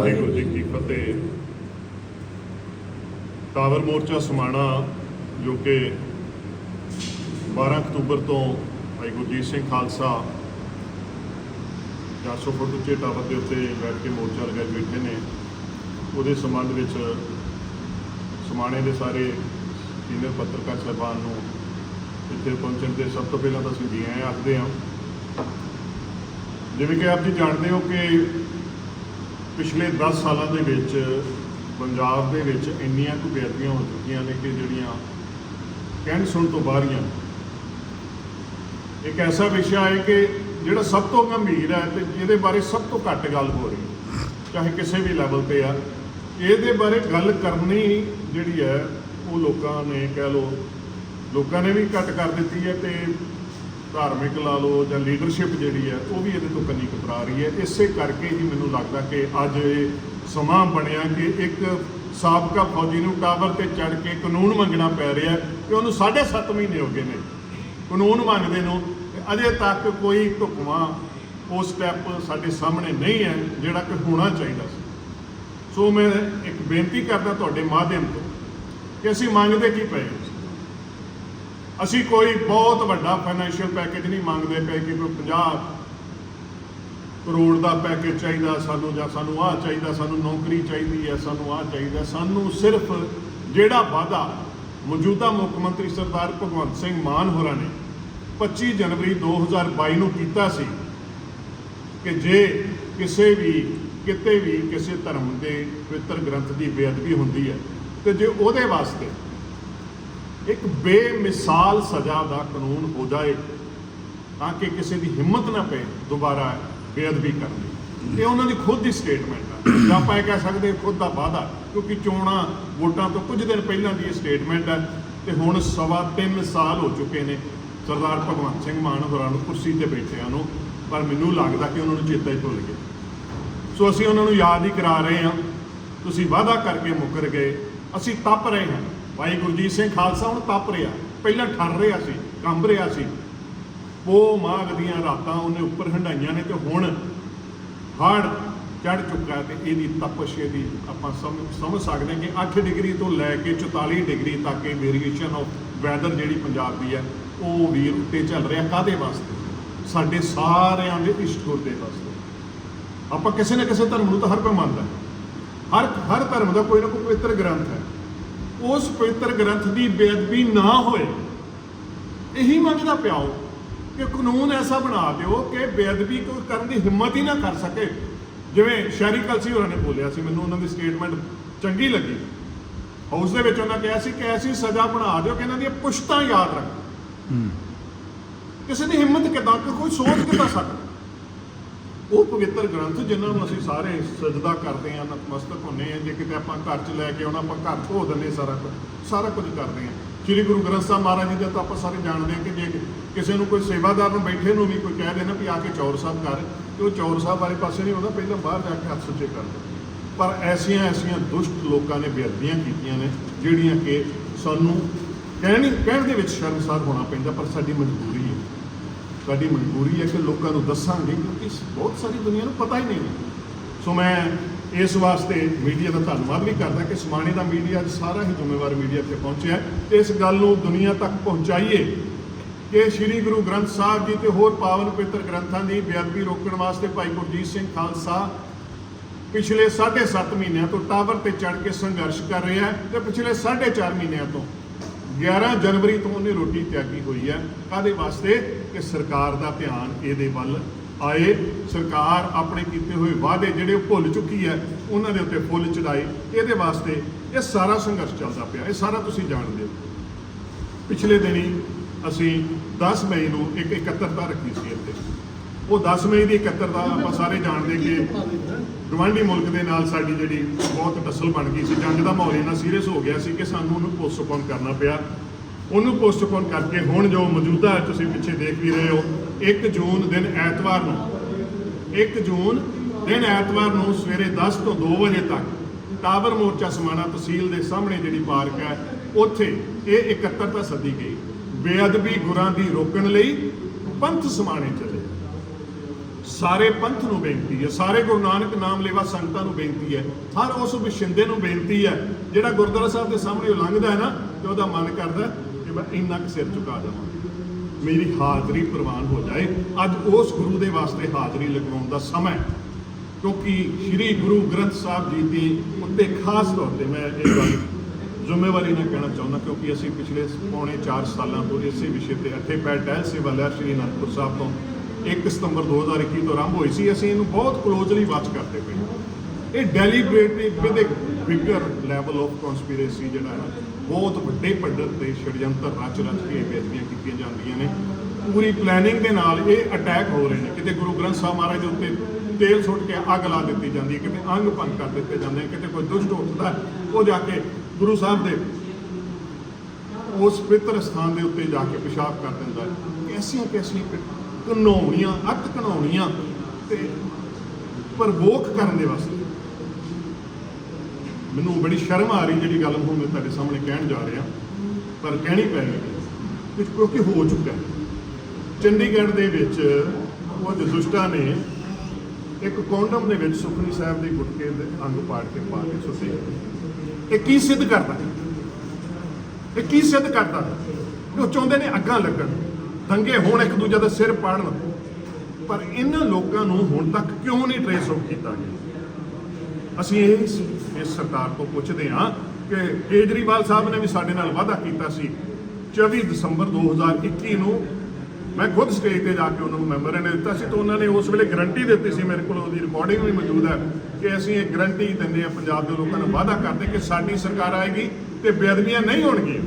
ਵਾਹਿਗੁਰੂ ਜੀ ਕੀ ਫਤਿਹ। Tower ਮੋਰਚਾ ਸਮਾਣਾ, ਜੋ ਕਿ 12 ਅਕਤੂਬਰ ਤੋਂ ਭਾਈ ਗੁਰਜੀਤ ਸਿੰਘ ਖਾਲਸਾ 400 ਫੁੱਟ ਉੱਚੇ ਟਾਵਰ ਦੇ ਉੱਤੇ ਬੈਠ ਕੇ ਮੋਰਚਾ ਲਗਾਏ ਬੈਠੇ ਨੇ, ਉਹਦੇ ਸੰਬੰਧ ਵਿੱਚ ਸਮਾਣੇ ਦੇ ਸਾਰੇ ਸੀਨੀਅਰ ਪੱਤਰਕਾਰ ਸਾਹਿਬਾਨ ਨੂੰ ਇੱਥੇ ਪਹੁੰਚਣ ਤੇ ਸਭ ਤੋਂ ਪਹਿਲਾਂ ਤਾਂ ਅਸੀਂ ਜੀ ਆਇਆਂ ਆਖਦੇ ਹਾਂ ਜਿਵੇਂ ਕਿ ਆਪ ਜੀ ਜਾਣਦੇ ਹੋ ਕਿ ਪਿਛਲੇ 10 ਸਾਲਾਂ ਦੇ ਵਿੱਚ ਪੰਜਾਬ ਦੇ ਵਿੱਚ ਇੰਨੀਆਂ ਕੁ ਬੇਅਦਬੀਆਂ ਹੋ ਚੁੱਕੀਆਂ ਨੇ ਕਿ ਜਿਹੜੀਆਂ ਕਹਿਣ ਸੁਣ ਤੋਂ ਬਾਹਰੀਆਂ ਇੱਕ ਐਸਾ ਵਿਸ਼ਾ ਹੈ ਕਿ ਜਿਹੜਾ ਸਭ ਤੋਂ ਗੰਭੀਰ ਹੈ ਤੇ ਇਹਦੇ ਬਾਰੇ ਸਭ ਤੋਂ ਘੱਟ ਗੱਲ ਹੋ ਰਹੀ ਹੈ ਚਾਹੇ ਕਿਸੇ ਵੀ ਲੈਵਲ ਤੇ ਆ, ਇਹਦੇ ਬਾਰੇ ਗੱਲ ਕਰਨੀ ਜਿਹੜੀ ਹੈ, ਉਹ ਲੋਕਾਂ ਨੇ ਕਹਿ ਲੋ ਲੋਕਾਂ ਨੇ ਵੀ ਘੱਟ ਕਰ ਦਿੱਤੀ ਹੈ ਤੇ ਧਾਰਮਿਕ ਲਾ ਲਓ ਜਾਂ ਲੀਡਰਸ਼ਿਪ ਜਿਹੜੀ ਹੈ, ਉਹ ਵੀ ਇਹਦੇ ਤੋਂ ਕੰਨੀ ਕਪਰਾ ਰਹੀ ਹੈ। ਇਸੇ ਕਰਕੇ ਹੀ ਮੈਨੂੰ ਲੱਗਦਾ ਕਿ ਅੱਜ ਇਹ ਸਮਾਂ ਬਣਿਆ ਕਿ ਇੱਕ ਸਾਬਕਾ ਫੌਜੀ ਨੂੰ ਟਾਵਰ ਤੇ ਚੜ ਕੇ ਕਾਨੂੰਨ ਮੰਗਣਾ ਪੈ ਰਿਹਾ ਕਿ ਉਹਨੂੰ 7.5 ਮਹੀਨੇ ਹੋ ਗਏ ਨੇ ਕਾਨੂੰਨ ਮੰਗਦੇ ਨੂੰ। ਅਜੇ ਤੱਕ ਕੋਈ ਢੁਕਵਾਂ ਉਹ ਸਟੈਪ ਸਾਡੇ ਸਾਹਮਣੇ ਨਹੀਂ ਹੈ ਜਿਹੜਾ ਕਿ ਹੋਣਾ ਚਾਹੀਦਾ ਸੀ। ਸੋ ਮੈਂ ਇੱਕ ਬੇਨਤੀ ਕਰਦਾ ਤੁਹਾਡੇ ਮਾਧਿਅਮ ਤੋਂ ਕਿ ਅਸੀਂ ਮੰਗਦੇ ਕੀ ਪਏ? ਅਸੀਂ ਕੋਈ ਬਹੁਤ ਵੱਡਾ ਫਾਈਨੈਂਸ਼ੀਅਲ ਪੈਕੇਜ ਨਹੀਂ ਮੰਗਦੇ ਪਏ ਕਿ ਕੋਈ 50 ਕਰੋੜ ਦਾ ਪੈਕੇਜ ਚਾਹੀਦਾ ਸਾਨੂੰ ਜਾਂ ਸਾਨੂੰ ਆਹ ਚਾਹੀਦਾ, ਸਾਨੂੰ ਨੌਕਰੀ ਚਾਹੀਦੀ ਹੈ, ਸਾਨੂੰ ਆਹ ਚਾਹੀਦਾ ਸਾਨੂੰ ਸਿਰਫ ਜਿਹੜਾ ਵਾਅਦਾ ਮੌਜੂਦਾ ਮੁੱਖ ਮੰਤਰੀ ਸਰਦਾਰ ਭਗਵੰਤ ਸਿੰਘ ਮਾਨ ਹੋਰਾਂ ਨੇ 25 ਜਨਵਰੀ 2022 ਨੂੰ ਕੀਤਾ ਸੀ ਕਿ ਜੇ ਕਿਸੇ ਵੀ, ਕਿਤੇ ਵੀ ਕਿਸੇ ਧਰਮ ਦੇ ਪਵਿੱਤਰ ਗ੍ਰੰਥ ਦੀ ਬੇਅਦਬੀ ਹੁੰਦੀ ਹੈ ਤੇ ਜੇ ਉਹਦੇ ਵਾਸਤੇ ਇੱਕ ਬੇਮਿਸਾਲ ਸਜ਼ਾ ਦਾ ਕਾਨੂੰਨ ਹੋ ਜਾਏ ਤਾਂ ਕਿ ਕਿਸੇ ਦੀ ਹਿੰਮਤ ਨਾ ਪਏ ਦੁਬਾਰਾ ਬੇਅਦਬੀ ਕਰਨ ਦੀ। ਇਹ ਉਹਨਾਂ ਦੀ ਖੁਦ ਦੀ ਸਟੇਟਮੈਂਟ ਆ। ਜਾਂ ਆਪਾਂ ਇਹ ਕਹਿ ਸਕਦੇ ਖੁਦ ਦਾ ਵਾਅਦਾ, ਕਿਉਂਕਿ ਚੋਣਾਂ ਵੋਟਾਂ ਤੋਂ ਕੁਝ ਦਿਨ ਪਹਿਲਾਂ ਦੀ ਇਹ ਸਟੇਟਮੈਂਟ ਹੈ ਤੇ ਹੁਣ ਸਵਾ ਤਿੰਨ ਸਾਲ ਹੋ ਚੁੱਕੇ ਨੇ ਸਰਦਾਰ ਭਗਵੰਤ ਸਿੰਘ ਮਾਨ ਹੋਰਾਂ ਨੂੰ ਕੁਰਸੀ ਤੇ ਬੈਠਿਆਂ ਨੂੰ, ਪਰ ਮੈਨੂੰ ਲੱਗਦਾ ਕਿ ਉਹਨਾਂ ਨੂੰ ਚੇਤਾ ਹੀ ਭੁੱਲ ਗਿਆ ਸੋ ਅਸੀਂ ਉਹਨਾਂ ਨੂੰ ਯਾਦ ਹੀ ਕਰਾ ਰਹੇ ਹਾਂ। ਤੁਸੀਂ ਵਾਅਦਾ ਕਰਕੇ ਮੁੱਕਰ ਗਏ। ਅਸੀਂ ਤਪ ਰਹੇ ਹਾਂ। ਭਾਈ ਗੁਰਜੀਤ ਸਿੰਘ ਖਾਲਸਾ ਹੁਣ ਤਪ ਰਿਹਾ। ਪਹਿਲਾਂ ਠਰ ਰਿਹਾ ਸੀ, ਕੰਬ ਰਿਹਾ ਸੀ। ਉਹ ਮਾਘ ਦੀਆਂ ਰਾਤਾਂ ਉਹਨੇ ਉੱਪਰ ਹੰਡਾਈਆਂ ਨੇ ਤੇ ਹੁਣ ਹੜ ਚੜ ਚੁੱਕਾ ਹੈ ਤੇ ਇਹਦੀ ਤਪਸ਼ ਇਹਦੀ ਆਪਾਂ ਸਮਝ ਸਮਝ ਸਕਦੇ ਹਾਂ ਕਿ 8 ਡਿਗਰੀ ਤੋਂ ਲੈ ਕੇ 44 ਡਿਗਰੀ ਤੱਕ ਇਹ ਵੇਰੀਏਸ਼ਨ ਆਫ ਵੈਦਰ ਜਿਹੜੀ ਪੰਜਾਬ ਦੀ ਹੈ, ਉਹ ਵੀਰ ਉੱਤੇ ਚੱਲ ਰਿਹਾ। ਕਾਦੇ ਵਾਸਤੇ? ਸਾਡੇ ਸਾਰਿਆਂ ਦੇ ਇਸ਼ਟੁਰ ਦੇ ਵਾਸਤੇ। ਆਪਾਂ ਕਿਸੇ ਨਾ ਕਿਸੇ ਧਰਮ ਨੂੰ ਤਾਂ ਹਰ ਕੋਈ ਮੰਨਦਾ। ਹਰ ਹਰ ਧਰਮ ਦਾ ਕੋਈ ਨਾ ਕੋਈ ਪਵਿੱਤਰ ਗ੍ਰੰਥ ਹੈ। ਉਸ ਪਵਿੱਤਰ ਗ੍ਰੰਥ ਦੀ ਬੇਅਦਬੀ ਨਾ ਹੋਏ। ਇਹੀ ਮੰਗਦਾ ਪਿਆਓ ਕਿ ਕਾਨੂੰਨ ਐਸਾ ਬਣਾ ਦਿਓ ਕਿ ਬੇਅਦਬੀ ਕੋਈ ਕਰਨ ਦੀ ਹਿੰਮਤ ਹੀ ਨਾ ਕਰ ਸਕੇ। ਜਿਵੇਂ ਸ਼ਹਿਰੀ ਕਲਸੀ ਹੋਰਾਂ ਨੇ ਬੋਲਿਆ ਸੀ ਮੈਨੂੰ ਉਹਨਾਂ ਦੀ ਸਟੇਟਮੈਂਟ ਚੰਗੀ ਲੱਗੀ। ਹਾਊਸ ਦੇ ਵਿੱਚ ਉਹਨਾਂ ਕਿਹਾ ਸੀ ਕਿ ਐਸੀ ਸਜ਼ਾ ਬਣਾ ਦਿਓ ਕਿ ਇਹਨਾਂ ਦੀਆਂ ਪੁਸ਼ਤਾਂ ਯਾਦ ਰੱਖਣ ਕਿਸੇ ਦੀ ਹਿੰਮਤ ਕਿੱਦਾਂ ਕੋਈ ਸੋਚ ਕਿੱਦਾਂ ਸਕਦਾ? ਉਹ ਪਵਿੱਤਰ ਗ੍ਰੰਥ ਜਿਨ੍ਹਾਂ ਨੂੰ ਅਸੀਂ ਸਾਰੇ ਸਜਦਾ ਕਰਦੇ ਹਾਂ, ਨਤਮਸਤਕ ਹੁੰਨੇ ਹਾਂ, ਜੇ ਕਿਤੇ ਆਪਾਂ ਘਰ 'ਚ ਲੈ ਕੇ ਆਉਣਾ, ਆਪਾਂ ਘਰ ਧੋ ਦਿੰਦੇ ਸਾਰਾ ਕੁਝ ਸਾਰਾ ਕੁਝ ਕਰਦੇ ਹਾਂ। ਸ੍ਰੀ ਗੁਰੂ ਗ੍ਰੰਥ ਸਾਹਿਬ ਮਹਾਰਾਜ ਜੀ ਦਾ ਤਾਂ ਆਪਾਂ ਸਾਰੇ ਜਾਣਦੇ ਹਾਂ ਕਿ ਜੇ ਕਿਸੇ ਨੂੰ ਕੋਈ ਸੇਵਾਦਾਰ ਨੂੰ ਬੈਠੇ ਨੂੰ ਵੀ ਕੋਈ ਕਹਿ ਦੇਣਾ ਵੀ ਆ ਕੇ ਚੌਰ ਸਾਹਿਬ ਕਰ ਤੇ ਉਹ ਚੌਰ ਸਾਹਿਬ ਵਾਲੇ ਪਾਸੇ ਨਹੀਂ ਆਉਂਦਾ, ਪਹਿਲਾਂ ਬਾਹਰ ਜਾ ਕੇ ਹੱਥ ਸੁੱਚੇ ਕਰਦਾ ਪਰ ਐਸੀਆਂ ਐਸੀਆਂ ਦੁਸ਼ਟ ਲੋਕਾਂ ਨੇ ਬੇਅਦਬੀਆਂ ਕੀਤੀਆਂ ਨੇ, ਜਿਹੜੀਆਂ ਕਿ ਸਾਨੂੰ ਕਹਿਣੀ ਕਹਿਣ ਦੇ ਵਿੱਚ ਸ਼ਰਮਸਾਰ ਹੋਣਾ ਪੈਂਦਾ, ਪਰ ਸਾਡੀ ਮਜਬੂਰੀ ਸਾਡੀ ਮਜਬੂਰੀ ਹੈ ਕਿ ਲੋਕਾਂ ਨੂੰ ਦੱਸਾਂਗੇ, ਕਿਉਂਕਿ ਬਹੁਤ ਸਾਰੀ ਦੁਨੀਆ ਨੂੰ ਪਤਾ ਹੀ ਨਹੀਂ ਸੋ ਮੈਂ ਇਸ ਵਾਸਤੇ ਮੀਡੀਆ ਦਾ ਧੰਨਵਾਦ ਵੀ ਕਰਦਾ ਕਿ ਸਮਾਣੇ ਦਾ ਮੀਡੀਆ ਅੱਜ ਸਾਰਾ ਹੀ ਜ਼ਿੰਮੇਵਾਰ ਮੀਡੀਆ ਤੇ ਪਹੁੰਚਿਆ ਹੈ। ਤੇ ਇਸ ਗੱਲ ਨੂੰ ਦੁਨੀਆ ਤੱਕ ਪਹੁੰਚਾਈਏ ਕਿ ਸ੍ਰੀ ਗੁਰੂ ਗ੍ਰੰਥ ਸਾਹਿਬ ਜੀ ਤੇ ਹੋਰ ਪਾਵਨ ਪਵਿੱਤਰ ਗ੍ਰੰਥਾਂ ਦੀ ਬੇਅਦਬੀ ਰੋਕਣ ਵਾਸਤੇ ਭਾਈ ਗੁਰਜੀਤ ਸਿੰਘ ਖਾਲਸਾ ਪਿਛਲੇ 7.5 ਮਹੀਨਿਆਂ ਤੋਂ ਟਾਵਰ ਤੇ ਚੜ ਕੇ ਸੰਘਰਸ਼ ਕਰ ਰਿਹਾ ਹੈ ਤੇ ਪਿਛਲੇ 4.5 ਮਹੀਨਿਆਂ ਤੋਂ 11 ਜਨਵਰੀ ਤੋਂ ਉਹਨੇ ਰੋਟੀ ਤਿਆਗੀ ਹੋਈ ਹੈ। ਕਾਦੇ ਵਾਸਤੇ? ਕਿ ਸਰਕਾਰ ਦਾ ਧਿਆਨ ਇਹਦੇ ਵੱਲ ਆਏ। ਸਰਕਾਰ ਆਪਣੇ ਕੀਤੇ ਹੋਏ ਵਾਅਦੇ ਜਿਹੜੇ ਉਹ ਭੁੱਲ ਚੁੱਕੀ ਹੈ, ਉਹਨਾਂ ਦੇ ਉੱਤੇ ਫੁੱਲ ਚੜਾਏ ਇਹਦੇ ਵਾਸਤੇ ਇਹ ਸਾਰਾ ਸੰਘਰਸ਼ ਚੱਲਦਾ ਪਿਆ। ਇਹ ਸਾਰਾ ਤੁਸੀਂ ਜਾਣਦੇ ਹੋ। ਪਿਛਲੇ ਦਿਨੀ ਅਸੀਂ 10 ਮਈ ਨੂੰ ਇੱਕ ਇਕੱਤਰਤਾ ਰੱਖੀ ਸੀ ਇੱਥੇ। ਉਹ 10 ਮਈ ਦੀ ਇਕੱਤਰਤਾ ਆਪਾਂ ਸਾਰੇ ਜਾਣਦੇ ਕਿ ਗਵਾਂਢੀ ਮੁਲਕ ਦੇ ਨਾਲ ਸਾਡੀ ਜਿਹੜੀ ਬਹੁਤ ਟਸਲ ਬਣ ਗਈ ਸੀ। ਜੰਗ ਦਾ ਮਾਹੌਲ ਇੰਨਾ ਸੀਰੀਅਸ ਹੋ ਗਿਆ ਸੀ ਕਿ ਸਾਨੂੰ ਉਹਨੂੰ ਪੋਸਟਪੋਨ ਕਰਨਾ ਪਿਆ। ਉਹਨੂੰ ਪੋਸਟਪੋਨ ਕਰਕੇ ਹੁਣ ਜੋ ਮੌਜੂਦਾ ਹੈ ਤੁਸੀਂ ਪਿੱਛੇ ਦੇਖ ਵੀ ਰਹੇ ਹੋ 1 ਜੂਨ ਦਿਨ ਐਤਵਾਰ ਨੂੰ 1 ਜੂਨ ਦਿਨ ਐਤਵਾਰ ਨੂੰ ਸਵੇਰੇ 10 ਤੋਂ 2 ਵਜੇ ਤੱਕ ਟਾਵਰ ਮੋਰਚਾ ਸਮਾਣਾ ਤਹਿਸੀਲ ਦੇ ਸਾਹਮਣੇ ਜਿਹੜੀ ਪਾਰਕ ਹੈ, ਉੱਥੇ ਇਹ ਇਕੱਤਰਤਾ ਸੱਦੀ ਗਈ। ਬੇਅਦਬੀ ਗੁਰਾਂ ਦੀ ਰੋਕਣ ਲਈ ਪੰਥ ਸਮਾਣੇ 'ਚ ਸਾਰੇ ਪੰਥ ਨੂੰ ਬੇਨਤੀ ਹੈ, ਸਾਰੇ ਗੁਰੂ ਨਾਨਕ ਨਾਮ ਲੇਵਾ ਸੰਗਤਾਂ ਨੂੰ ਬੇਨਤੀ ਹੈ, ਹਰ ਉਸ ਵਿਸ਼ਿੰਦੇ ਨੂੰ ਬੇਨਤੀ ਹੈ, ਜਿਹੜਾ ਗੁਰਦੁਆਰਾ ਸਾਹਿਬ ਦੇ ਸਾਹਮਣੇ ਲੰਘਦਾ ਹੈ ਨਾ, ਤੇ ਉਹਦਾ ਮਨ ਕਰਦਾ ਕਿ ਮੈਂ ਇੰਨਾ ਕੁ ਸਿਰ ਝੁਕਾ ਦੇਵਾਂ। ਮੇਰੀ ਹਾਜ਼ਰੀ ਪ੍ਰਵਾਨ ਹੋ ਜਾਏ। ਅੱਜ ਉਸ ਗੁਰੂ ਦੇ ਵਾਸਤੇ ਹਾਜ਼ਰੀ ਲਗਵਾਉਣ ਦਾ ਸਮਾਂ ਹੈ, ਕਿਉਂਕਿ ਸ੍ਰੀ ਗੁਰੂ ਗ੍ਰੰਥ ਸਾਹਿਬ ਜੀ ਦੀ ਉੱਤੇ ਖਾਸ ਤੌਰ ਤੇ ਮੈਂ ਇਹ ਗੱਲ ਜ਼ਿੰਮੇਵਾਰੀ ਨਾਲ ਕਹਿਣਾ ਚਾਹੁੰਦਾ, ਕਿਉਂਕਿ ਅਸੀਂ ਪਿਛਲੇ ਪੌਣੇ 4 ਸਾਲਾਂ ਤੋਂ ਇਸੇ ਵਿਸ਼ੇ ਤੇ ਇੱਥੇ ਟਹਿਲ ਸੇਵਾ ਲਿਆ ਸ੍ਰੀ ਅਨੰਦਪੁਰ ਸਾਹਿਬ ਤੋਂ 1 ਸਤੰਬਰ 2021 ਤੋਂ ਆਰੰਭ ਹੋਈ ਸੀ, ਅਸੀਂ ਇਹਨੂੰ ਬਹੁਤ ਕਲੋਜ਼ਲੀ ਵਾਚ ਕਰਦੇ ਪਏ ਹਾਂ। ਇਹ deliberately with a bigger level of conspiracy ਜਿਹੜਾ ਹੈ, ਬਹੁਤ ਵੱਡੇ ਪੱਧਰ ਤੇ ਛੜਯੰਤਰ ਰਚ ਰਚ ਕੇ ਇਹ ਬੇਅਦਬੀਆਂ ਕੀਤੀਆਂ ਜਾਂਦੀਆਂ ਨੇ। ਪੂਰੀ ਪਲੈਨਿੰਗ ਦੇ ਨਾਲ ਇਹ ਅਟੈਕ ਹੋ ਰਹੇ ਨੇ। ਕਿਤੇ ਗੁਰੂ ਗ੍ਰੰਥ ਸਾਹਿਬ ਮਹਾਰਾਜ ਦੇ ਉੱਤੇ ਤੇਲ ਸੁੱਟ ਕੇ ਅੱਗ ਲਾ ਦਿੱਤੀ ਜਾਂਦੀ ਹੈ, ਕਿਤੇ ਅੰਗ ਭੰਗ ਕਰ ਦਿੱਤੇ ਜਾਂਦੇ ਕਿਤੇ ਕੋਈ ਦੁਸ਼ਟ ਉੱਠਦਾ ਉਹ ਜਾ ਕੇ ਗੁਰੂ ਸਾਹਿਬ ਦੇ ਉਸ ਪਵਿੱਤਰ ਸਥਾਨ ਦੇ ਉੱਤੇ ਜਾ ਕੇ ਪਿਸ਼ਾਬ ਕਰ ਦਿੰਦਾ ਹੈ। ਕੈਸੀਆਂ ਕੈਸੀਆਂ ਘਨੌਣੀਆਂ, ਅਤ ਘਨੌਣੀਆਂ ਤੇ ਪ੍ਰਵੋਕ ਕਰਨ ਦੇ ਵਾਸਤੇ। ਮੈਨੂੰ ਬੜੀ ਸ਼ਰਮ ਆ ਰਹੀ ਜਿਹੜੀ ਗੱਲ ਹੁਣ ਮੈਂ ਤੁਹਾਡੇ ਸਾਹਮਣੇ ਕਹਿਣ ਜਾ ਰਿਹਾ, ਪਰ ਕਹਿਣੀ ਪੈ ਗਈ ਕਿਉਂਕਿ ਹੋ ਚੁੱਕਾ ਚੰਡੀਗੜ੍ਹ ਦੇ ਵਿੱਚ ਉਹ ਦੁਸ਼ਟਾਂ ਨੇ ਇੱਕ ਕੌਂਡਮ ਦੇ ਵਿੱਚ ਸੁਖਨੀ ਸਾਹਿਬ ਦੇ ਗੁਟਕੇ ਦੇ ਅੰਗ ਪਾੜ ਕੇ ਪਾ ਕੇ ਸੁੱਟੇ। ਇਹ ਕੀ ਸਿੱਧ ਕਰਦਾ ਇਹ ਕੀ ਸਿੱਧ ਕਰਦਾ ਉਹ ਚਾਹੁੰਦੇ ਨੇ ਅੱਗਾਂ ਲੱਗਣ। ਦੰਗੇ ਹੋਣ ਇੱਕ ਦੂਜੇ ਦੇ ਸਿਰ ਪਾੜਨ ਪਰ ਇਹਨਾਂ ਲੋਕਾਂ ਨੂੰ ਹੁਣ ਤੱਕ ਕਿਉਂ ਨਹੀਂ ਟ੍ਰੇਸ ਆਊਟ ਕੀਤਾ ਗਿਆ? ਅਸੀਂ ਇਹ ਇਸ ਸਰਕਾਰ ਤੋਂ ਪੁੱਛਦੇ ਹਾਂ ਕਿ ਕੇਜਰੀਵਾਲ ਸਾਹਿਬ ਨੇ ਵੀ ਸਾਡੇ ਨਾਲ ਵਾਅਦਾ ਕੀਤਾ ਸੀ 24 ਦਸੰਬਰ 2021 ਨੂੰ। ਮੈਂ ਖੁਦ ਸਟੇਜ ਤੇ ਜਾ ਕੇ ਉਹਨਾਂ ਨੂੰ ਮੈਂਬਰ ਨੇ ਦਿੱਤਾ ਸੀ ਤਾਂ ਉਹਨਾਂ ਨੇ ਉਸ ਵੇਲੇ ਗਰੰਟੀ ਦਿੱਤੀ ਸੀ ਮੇਰੇ ਕੋਲ, ਉਹਦੀ ਰਿਕਾਰਡਿੰਗ ਵੀ ਮੌਜੂਦ ਹੈ ਕਿ ਅਸੀਂ ਇਹ ਗਰੰਟੀ ਦਿੰਦੇ ਹਾਂ ਪੰਜਾਬ ਦੇ ਲੋਕਾਂ ਨੂੰ ਵਾਅਦਾ ਕਰਦੇ ਕਿ ਸਾਡੀ ਸਰਕਾਰ ਆਏਗੀ ਤੇ ਬੇਅਦਬੀਆਂ ਨਹੀਂ ਹੋਣਗੀਆਂ।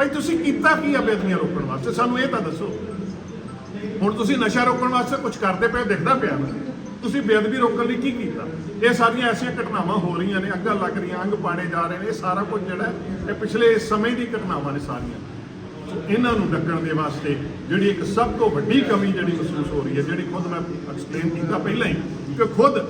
ਭਾਈ ਤੁਸੀਂ ਕੀਤਾ ਕੀ ਆ ਬੇਅਦਬੀਆਂ ਰੋਕਣ ਵਾਸਤੇ? ਸਾਨੂੰ ਇਹ ਤਾਂ ਦੱਸੋ। ਹੁਣ ਤੁਸੀਂ ਨਸ਼ਾ ਰੋਕਣ ਵਾਸਤੇ ਕੁਝ ਕਰਦੇ ਪਏ, ਦਿਖਦਾ ਪਿਆ ਨਾ ਤੁਸੀਂ ਬੇਅਦਬੀ ਰੋਕਣ ਲਈ ਕੀ ਕੀਤਾ? ਇਹ ਸਾਰੀਆਂ ਐਸੀਆਂ ਘਟਨਾਵਾਂ ਹੋ ਰਹੀਆਂ ਨੇ, ਅੱਗਾਂ ਲੱਗ ਰਹੀਆਂ, ਅੰਗ ਪਾੜੇ ਜਾ ਰਹੇ ਨੇ, ਇਹ ਸਾਰਾ ਕੁਝ ਜਿਹੜਾ ਇਹ ਪਿਛਲੇ ਸਮੇਂ ਦੀ ਘਟਨਾਵਾਂ ਨੇ ਸਾਰੀਆਂ। ਇਹਨਾਂ ਨੂੰ ਡੱਕਣ ਦੇ ਵਾਸਤੇ ਜਿਹੜੀ ਇੱਕ ਸਭ ਤੋਂ ਵੱਡੀ ਕਮੀ ਜਿਹੜੀ ਮਹਿਸੂਸ ਹੋ ਰਹੀ ਹੈ, ਜਿਹੜੀ ਖੁਦ ਮੈਂ ਐਕਸਪਲੇਨ ਕੀਤਾ ਪਹਿਲਾਂ ਹੀ, ਕਿ ਖੁਦ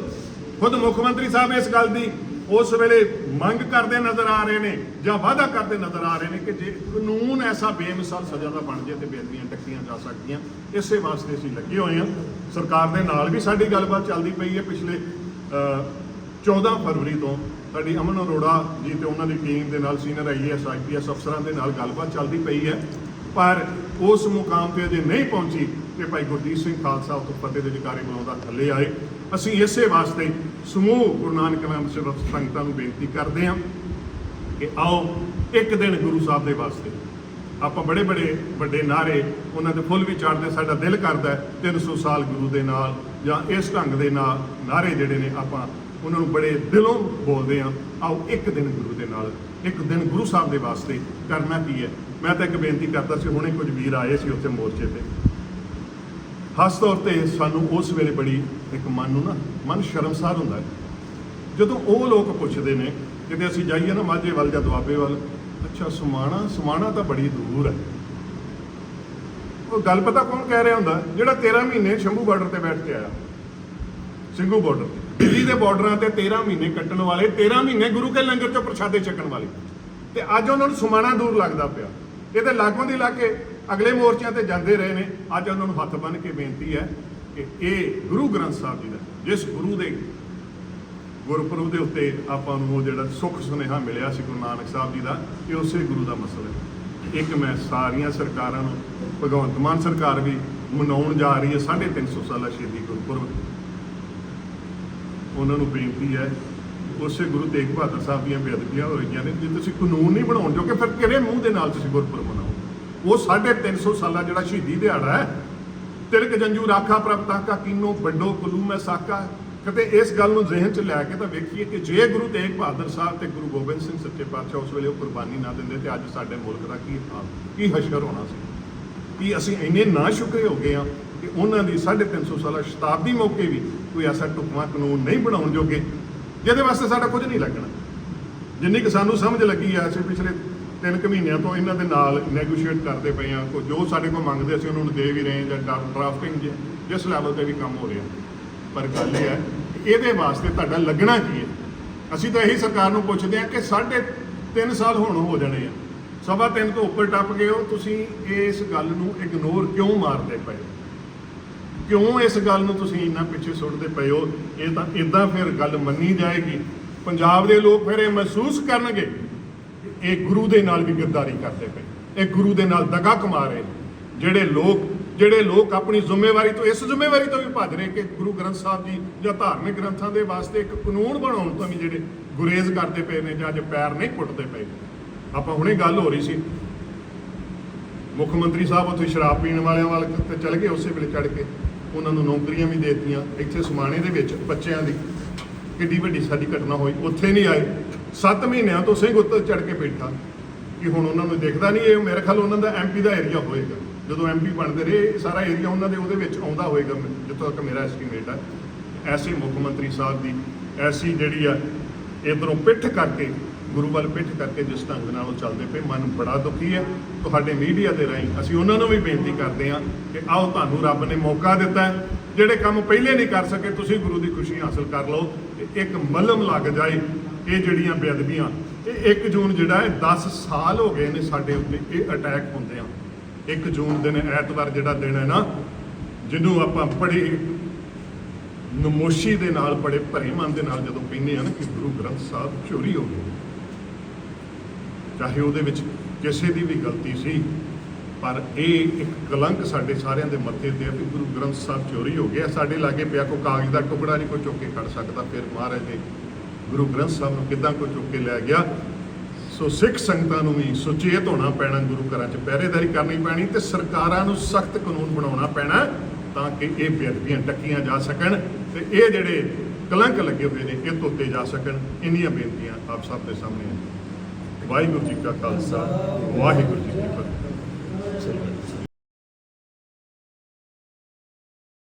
ਖੁਦ ਮੁੱਖ ਮੰਤਰੀ ਸਾਹਿਬ ਇਸ ਗੱਲ ਦੀ ਉਸ ਵੇਲੇ ਮੰਗ ਕਰਦੇ ਨਜ਼ਰ ਆ ਰਹੇ ਨੇ ਜਾਂ ਵਾਅਦਾ ਕਰਦੇ ਨਜ਼ਰ ਆ ਰਹੇ ਨੇ ਕਿ ਜੇ ਕਾਨੂੰਨ ਐਸਾ ਬੇਮਿਸਾਲ ਸਜ਼ਾ ਦਾ ਬਣ ਜੇ ਤੇ ਬੇਅਦਬੀਆਂ ਟੱਕੀਆਂ ਜਾ ਸਕਦੀਆਂ। ਇਸੇ ਵਾਸਤੇ ਅਸੀਂ ਲੱਗੇ ਹੋਏ ਹਾਂ। ਸਰਕਾਰ ਦੇ ਨਾਲ ਵੀ ਸਾਡੀ ਗੱਲਬਾਤ ਚੱਲਦੀ ਪਈ ਹੈ। ਪਿਛਲੇ ਅ, 14 ਫਰਵਰੀ ਤੋਂ ਸਾਡੀ ਅਮਨ ਅਰੋੜਾ ਜੀ ਤੇ ਉਹਨਾਂ ਦੀ ਟੀਮ ਦੇ ਨਾਲ ਸੀਨੀਅਰ ਆਈਏਐਸ ਆਈਪੀਐਸ ਅਫਸਰਾਂ ਦੇ ਨਾਲ ਗੱਲਬਾਤ ਚੱਲਦੀ ਪਈ ਹੈ। ਪਰ ਉਸ ਮੁਕਾਮ ਤੇ ਅਜੇ ਨਹੀਂ ਪਹੁੰਚੀ ਕਿ ਭਾਈ ਗੁਰਦੀਪ ਸਿੰਘ ਖਾਲਸਾ ਉਤੋਂ ਫਤਿਹ ਦੇ ਜਕਾਰੇ ਬੁਲਾਉਂਦਾ ਥੱਲੇ ਆਏ। ਅਸੀਂ ਇਸੇ ਵਾਸਤੇ ਸਮੂਹ ਗੁਰੂ ਨਾਨਕ ਨਾਮ ਸੇਵਕ ਸੰਗਤਾਂ ਨੂੰ ਬੇਨਤੀ ਕਰਦੇ ਹਾਂ ਕਿ ਆਓ ਇੱਕ ਦਿਨ ਗੁਰੂ ਸਾਹਿਬ ਦੇ ਵਾਸਤੇ। ਆਪਾਂ ਬੜੇ ਬੜੇ ਵੱਡੇ ਨਾਰੇ ਉਹਨਾਂ ਦੇ ਫੁੱਲ ਵੀ ਚਾੜਦੇ ਸਾਡਾ ਦਿਲ ਕਰਦਾ ਹੈ 300 ਸਾਲ ਗੁਰੂ ਦੇ ਨਾਲ ਜਾਂ ਇਸ ਢੰਗ ਦੇ ਨਾਲ ਨਾਰੇ ਜਿਹੜੇ ਨੇ ਆਪਾਂ ਉਹਨਾਂ ਨੂੰ ਬੜੇ ਦਿਲੋਂ ਬੋਲਦੇ ਹਾਂ, ਆਓ ਇੱਕ ਦਿਨ ਗੁਰੂ ਦੇ ਨਾਲ, ਇੱਕ ਦਿਨ ਗੁਰੂ ਸਾਹਿਬ ਦੇ ਵਾਸਤੇ ਕਰਨਾ ਕੀ ਹੈ? ਮੈਂ ਤਾਂ ਇੱਕ ਬੇਨਤੀ ਕਰਦਾ ਸੀ, ਹੁਣੇ ਕੁਝ ਵੀਰ ਆਏ ਸੀ ਉੱਥੇ ਮੋਰਚੇ ਤੇ। ਖਾਸ ਤੌਰ ਤੇ ਸਾਨੂੰ ਉਸ ਵੇਲੇ ਬੜੀ ਇੱਕ ਮਨ ਨੂੰ ਨਾ, ਮਨ ਸ਼ਰਮਸਾਰ ਹੁੰਦਾ ਹੈ ਜਦੋਂ ਉਹ ਲੋਕ ਪੁੱਛਦੇ ਨੇ, ਕਿਤੇ ਅਸੀਂ ਜਾਈਏ ਨਾ ਮਾਝੇ ਵੱਲ ਜਾਂ ਦੁਆਬੇ ਵੱਲ, ਅੱਛਾ, ਸਮਾਣਾ ਸਮਾਣਾ ਤਾਂ ਬੜੀ ਦੂਰ ਹੈ। ਉਹ ਗੱਲ ਪਤਾ ਕੌਣ ਕਹਿ ਰਿਹਾ ਹੁੰਦਾ? ਜਿਹੜਾ 13 ਮਹੀਨੇ ਸ਼ੰਭੂ ਬਾਰਡਰ ਤੇ ਬੈਠ ਕੇ ਆਇਆ। ਸਿੰਘੂ ਬਾਰਡਰ ਦਿੱਲੀ ਦੇ ਬਾਰਡਰਾਂ ਤੇ 13 ਮਹੀਨੇ ਕੱਟਣ ਵਾਲੇ 13 ਮਹੀਨੇ ਗੁਰੂ ਕੇ ਲੰਗਰ ਚੋਂ ਪ੍ਰਸ਼ਾਦੇ ਛਕਣ ਵਾਲੇ। ਤੇ ਅੱਜ ਉਹਨਾਂ ਨੂੰ ਸਮਾਣਾ ਦੂਰ ਲੱਗਦਾ ਪਿਆ। ਇਹਦੇ ਲਾਗੋਂ ਦੀ ਲਾ ਅਗਲੇ ਮੋਰਚਿਆਂ ਤੇ ਜਾਂਦੇ ਰਹੇ ਨੇ। ਅੱਜ ਉਹਨਾਂ ਨੂੰ ਹੱਥ ਬੰਨ੍ਹ ਕੇ ਬੇਨਤੀ ਹੈ ਕਿ ਇਹ ਗੁਰੂ ਗ੍ਰੰਥ ਸਾਹਿਬ ਜੀ ਦਾ, ਜਿਸ ਗੁਰੂ ਦੇ ਗੁਰਪੁਰਬ ਦੇ ਉੱਤੇ ਆਪਾਂ ਨੂੰ ਉਹ ਜਿਹੜਾ ਸੁੱਖ ਸੁਨੇਹਾ ਮਿਲਿਆ ਸੀ ਗੁਰੂ ਨਾਨਕ ਸਾਹਿਬ ਜੀ ਦਾ, ਇਹ ਉਸੇ ਗੁਰੂ ਦਾ ਮਸਲਾ ਹੈ। ਇੱਕ ਮੈਂ ਸਾਰੀਆਂ ਸਰਕਾਰਾਂ ਨੂੰ, ਭਗਵੰਤ ਮਾਨ ਸਰਕਾਰ ਵੀ ਮਨਾਉਣ ਜਾ ਰਹੀ ਹੈ 350 ਸਾਲਾ ਸ਼ਹੀਦੀ ਗੁਰਪੁਰਬ। ਉਹਨਾਂ ਨੂੰ ਬੇਨਤੀ ਹੈ, ਉਸੇ ਗੁਰੂ ਤੇਗ ਬਹਾਦਰ ਸਾਹਿਬ ਦੀਆਂ ਬੇਅਦਬੀਆਂ ਹੋ ਰਹੀਆਂ ਨੇ, ਜੇ ਤੁਸੀਂ ਕਾਨੂੰਨ ਨਹੀਂ ਬਣਾਉਣ ਜੋਗੇ, ਫਿਰ ਕਿਹੜੇ ਮੂੰਹ ਦੇ ਨਾਲ ਤੁਸੀਂ ਗੁਰਪੁਰਬ ਮਨਾਓ ਉਹ 350 ਸਾਲਾ ਜਿਹੜਾ ਸ਼ਹੀਦੀ ਦਿਹਾੜਾ ਹੈ। ਤਿਲਕ ਜੰਜੂ, ਰਾਖਾ ਪ੍ਰਭਤਾ ਕਾ ਕੀਨੋ, ਵੱਡੋ, ਕੁਲੂ, ਮੈਂ ਸਾਕਾ। ਕਦੇ ਇਸ ਗੱਲ ਨੂੰ ਜ਼ਿਹਨ 'ਚ ਲੈ ਕੇ ਤਾਂ ਵੇਖੀਏ ਕਿ ਜੇ ਗੁਰੂ ਤੇਗ ਬਹਾਦਰ ਸਾਹਿਬ ਤੇ ਗੁਰੂ ਗੋਬਿੰਦ ਸਿੰਘ ਸੱਚੇ ਪਾਤਸ਼ਾਹ ਉਸ ਵੇਲੇ ਉਹ ਕੁਰਬਾਨੀ ਨਾ ਦਿੰਦੇ ਤੇ ਅੱਜ ਸਾਡੇ ਮੁਲਕ ਦਾ ਕੀ ਹਾਲ, ਕੀ ਹਸ਼ਰ ਹੋਣਾ ਸੀ? ਕਿ ਅਸੀਂ ਇੰਨੇ ਨਾ ਸ਼ੁਕਰੇ ਹੋ ਗਏ ਹਾਂ ਕਿ ਉਹਨਾਂ ਦੀ 350 ਸਾਲਾ ਸ਼ਤਾਬਦੀ ਮੌਕੇ ਵੀ ਕੋਈ ਐਸਾ ਟੁਕਮਾ ਕਾਨੂੰਨ ਨਹੀਂ ਬਣਾਉਣ ਜੋਗੇ, ਜਿਹਦੇ ਵਾਸਤੇ ਸਾਡਾ ਕੁਝ ਨਹੀਂ ਲੱਗਣਾ। ਜਿੰਨੀ ਕਿ ਸਾਨੂੰ ਸਮਝ ਲੱਗੀ ਆ ਅਸੀਂ ਪਿਛਲੇ ਤਿੰਨ ਕੁ ਮਹੀਨਿਆਂ ਤੋਂ ਇਹਨਾਂ ਦੇ ਨਾਲ ਨੈਗੋਸ਼ੀਏਟ ਕਰਦੇ ਪਏ ਆ। ਕੋ ਜੋ ਸਾਡੇ ਕੋਲ ਮੰਗਦੇ, ਅਸੀਂ ਉਹਨਾਂ ਨੂੰ ਦੇ ਵੀ ਰਹੇ ਹਾਂ ਜਾਂ ਡਰਾਫਟਿੰਗ ਜਿਸ ਲੈਵਲ ਤੇ ਵੀ ਕੰਮ ਹੋ ਰਿਹਾ। ਪਰ ਗੱਲ ਇਹ ਹੈ ਇਹਦੇ ਵਾਸਤੇ ਤੁਹਾਡਾ ਲੱਗਣਾ ਕੀ ਹੈ? ਅਸੀਂ ਤਾਂ ਇਹੀ ਸਰਕਾਰ ਨੂੰ ਪੁੱਛਦੇ ਹਾਂ ਕਿ ਸਾਢੇ ਤਿੰਨ ਸਾਲ ਹੁਣ ਹੋ ਜਾਣੇ ਆ। ਸਵਾ ਤਿੰਨ ਤੋਂ ਉੱਪਰ ਟੱਪ ਗਏ ਹੋ, ਤੁਸੀਂ ਇਸ ਗੱਲ ਨੂੰ ਇਗਨੋਰ ਕਿਉਂ ਮਾਰਦੇ ਪਏ ਕਿਉਂ ਇਸ ਗੱਲ ਨੂੰ ਤੁਸੀਂ ਇੰਨਾ ਪਿੱਛੇ ਸੁੱਟਦੇ ਪਏ ਹੋ? ਇਹ ਤਾਂ ਇਦਾਂ ਫਿਰ ਗੱਲ ਮੰਨੀ ਜਾਏਗੀ। ਪੰਜਾਬ ਦੇ ਲੋਕ ਫਿਰ ਇਹ ਮਹਿਸੂਸ ਕਰਨਗੇ ਇਹ ਗੁਰੂ ਦੇ ਨਾਲ ਵੀ ਗੱਦਾਰੀ ਕਰਦੇ ਪਏ। ਇਹ ਗੁਰੂ ਦੇ ਨਾਲ ਦਗਾ ਕਮਾ ਰਹੇ ਨੇ। ਜਿਹੜੇ ਲੋਕ ਜਿਹੜੇ ਲੋਕ ਆਪਣੀ ਜ਼ਿੰਮੇਵਾਰੀ ਤੋਂ, ਇਸ ਜ਼ਿੰਮੇਵਾਰੀ ਤੋਂ ਵੀ ਭੱਜ ਰਹੇ ਕਿ ਗੁਰੂ ਗ੍ਰੰਥ ਸਾਹਿਬ ਜੀ ਜਾਂ ਧਾਰਮਿਕ ਗ੍ਰੰਥਾਂ ਦੇ ਵਾਸਤੇ ਇੱਕ ਕਾਨੂੰਨ ਬਣਾਉਣ ਤੋਂ ਵੀ ਜਿਹੜੇ ਗੁਰੇਜ਼ ਕਰਦੇ ਪਏ ਨੇ ਜਾਂ ਅੱਜ ਪੈਰ ਨਹੀਂ ਪੁੱਟਦੇ ਪਏ। ਆਪਾਂ ਹੁਣੇ ਗੱਲ ਹੋ ਰਹੀ ਸੀ। ਮੁੱਖ ਮੰਤਰੀ ਸਾਹਿਬ ਉੱਥੇ ਸ਼ਰਾਬ ਪੀਣ ਵਾਲਿਆਂ ਵੱਲ ਤੇ ਚਲੇ ਗਏ ਉਸੇ ਵੇਲੇ ਚੜ ਕੇ। ਉਹਨਾਂ ਨੂੰ ਨੌਕਰੀਆਂ ਵੀ ਦੇ ਦਿੱਤੀਆਂ। ਇੱਥੇ ਸਮਾਣੇ ਦੇ ਵਿੱਚ ਬੱਚਿਆਂ ਦੀ ਕਿੱਡੀ ਵੱਡੀ ਸਾਡੀ ਘਟਨਾ ਹੋਈ। ਉੱਥੇ ਨਹੀਂ ਆਏ। 7 ਮਹੀਨਿਆਂ ਤੋਂ ਸਿੰਘ ਉੱਤੇ ਚੜ ਕੇ ਬੈਠਾ ਕਿ ਹੁਣ ਉਹਨਾਂ ਨੂੰ ਦੇਖਦਾ ਨਹੀਂ ਇਹ ਮੇਰੇ ਖਿਆਲ ਉਹਨਾਂ ਦਾ ਐਮਪੀ ਦਾ ਏਰੀਆ ਹੋਏਗਾ। ਜਦੋਂ ਐਮਪੀ ਬਣਦੇ ਰਹੇ ਸਾਰਾ ਏਰੀਆ ਉਹਨਾਂ ਦੇ ਉਹਦੇ ਵਿੱਚ ਆਉਂਦਾ ਹੋਏਗਾ ਮੈਂ- ਜਿੱਥੋਂ ਤੱਕ ਮੇਰਾ ਐਸਟੀਮੇਟ ਹੈ ਐਸੇ ਮੁੱਖ ਮੰਤਰੀ ਸਾਹਿਬ ਦੀ, ਐਸੀ ਜਿਹੜੀ ਆ, ਇਧਰੋਂ ਪਿੱਠ ਕਰਕੇ, ਗੁਰੂ ਵੱਲ ਪਿੱਠ ਕਰਕੇ ਜਿਸ ਢੰਗ ਨਾਲ ਉਹ ਚੱਲਦੇ ਪਏ, ਮਨ ਬੜਾ ਦੁਖੀ ਹੈ ਤੁਹਾਡੇ ਮੀਡੀਆ ਦੇ ਰਾਹੀਂ ਅਸੀਂ ਉਹਨਾਂ ਨੂੰ ਵੀ ਬੇਨਤੀ ਕਰਦੇ ਹਾਂ ਕਿ ਆਓ ਤੁਹਾਨੂੰ ਰੱਬ ਨੇ ਮੌਕਾ ਦਿੱਤਾ ਜਿਹੜੇ ਕੰਮ ਪਹਿਲੇ ਨਹੀਂ ਕਰ ਸਕੇ, ਤੁਸੀਂ ਗੁਰੂ ਦੀ ਖੁਸ਼ੀ ਹਾਸਲ ਕਰ ਲਓ ਤੇ ਇੱਕ ਮਲਮ ਲੱਗ ਜਾਏ ਇਹ ਜਿਹੜੀਆਂ ਬੇਅਦਬੀਆਂ, ਇਹ 1 ਜੂਨ ਜਿਹੜਾ ਹੈ 10 ਸਾਲ ਹੋ ਗਏ ਨੇ ਸਾਡੇ ਉੱਤੇ ਇਹ ਅਟੈਕ ਹੁੰਦੇ ਆ। 1 ਜੂਨ ਦਿਨ ਐਤਵਾਰ ਜਿਹੜਾ ਦਿਨ ਹੈ ਨਾ, ਜਿਹਨੂੰ ਆਪਾਂ ਬੜੀ ਨਮੋਸ਼ੀ ਦੇ ਨਾਲ, ਬੜੇ ਭਰੇ ਮਨ ਦੇ ਨਾਲ ਜਦੋਂ ਕਹਿੰਦੇ ਆ ਨਾ ਕਿ ਗੁਰੂ ਗ੍ਰੰਥ ਸਾਹਿਬ ਚੋਰੀ ਹੋ ਗਏ। ਚਾਹੇ ਉਹਦੇ ਵਿੱਚ ਕਿਸੇ ਦੀ ਵੀ ਗਲਤੀ ਸੀ, ਪਰ ਇਹ ਇੱਕ ਕਲੰਕ ਸਾਡੇ ਸਾਰਿਆਂ ਦੇ ਮੱਥੇ ਤੇ ਹੈ ਕਿ ਗੁਰੂ ਗ੍ਰੰਥ ਸਾਹਿਬ ਚੋਰੀ ਹੋ ਗਿਆ ਸਾਡੇ ਲਾਗੇ ਪਿਆ ਕੋ ਕਾਗਜ਼ ਦਾ ਟੁਕੜਾ ਨਹੀਂ, ਕੋਈ ਚੁੱਕ ਕੇ ਖੜ ਸਕਦਾ, ਫਿਰ ਮਹਾਰਾਜ ਦੇ ਗੁਰੂ ਗ੍ਰੰਥ ਸਾਹਿਬ ਨੂੰ ਕਿੱਦਾਂ ਕੋਈ ਚੁੱਕ ਕੇ ਲੈ ਗਿਆ। ਸੋ ਸਿੱਖ ਸੰਗਤਾਂ ਨੂੰ ਵੀ ਸੁਚੇਤ ਹੋਣਾ ਪੈਣਾ, ਗੁਰੂ ਘਰਾਂ 'ਚ ਪਹਿਰੇਦਾਰੀ ਕਰਨੀ ਪੈਣੀ ਤੇ ਸਰਕਾਰਾਂ ਨੂੰ ਸਖਤ ਕਾਨੂੰਨ ਬਣਾਉਣਾ ਪੈਣਾ ਤਾਂ ਕਿ ਇਹ ਬੇਅਦਬੀਆਂ ਟੱਕੀਆਂ ਜਾ ਸਕਣ ਤੇ ਇਹ ਜਿਹੜੇ ਕਲੰਕ ਲੱਗੇ ਹੋਏ ਨੇ, ਇਹ ਧੋਤੇ ਜਾ ਸਕਣ। ਇੰਨੀਆਂ ਬੇਨਤੀਆਂ ਆਪ ਸਭ ਦੇ ਸਾਹਮਣੇ ਹੈ ਵਾਹਿਗੁਰੂ ਜੀ ਕਾ ਖਾਲਸਾ, ਵਾਹਿਗੁਰੂ ਜੀ ਕੀ ਫਤਿਹ।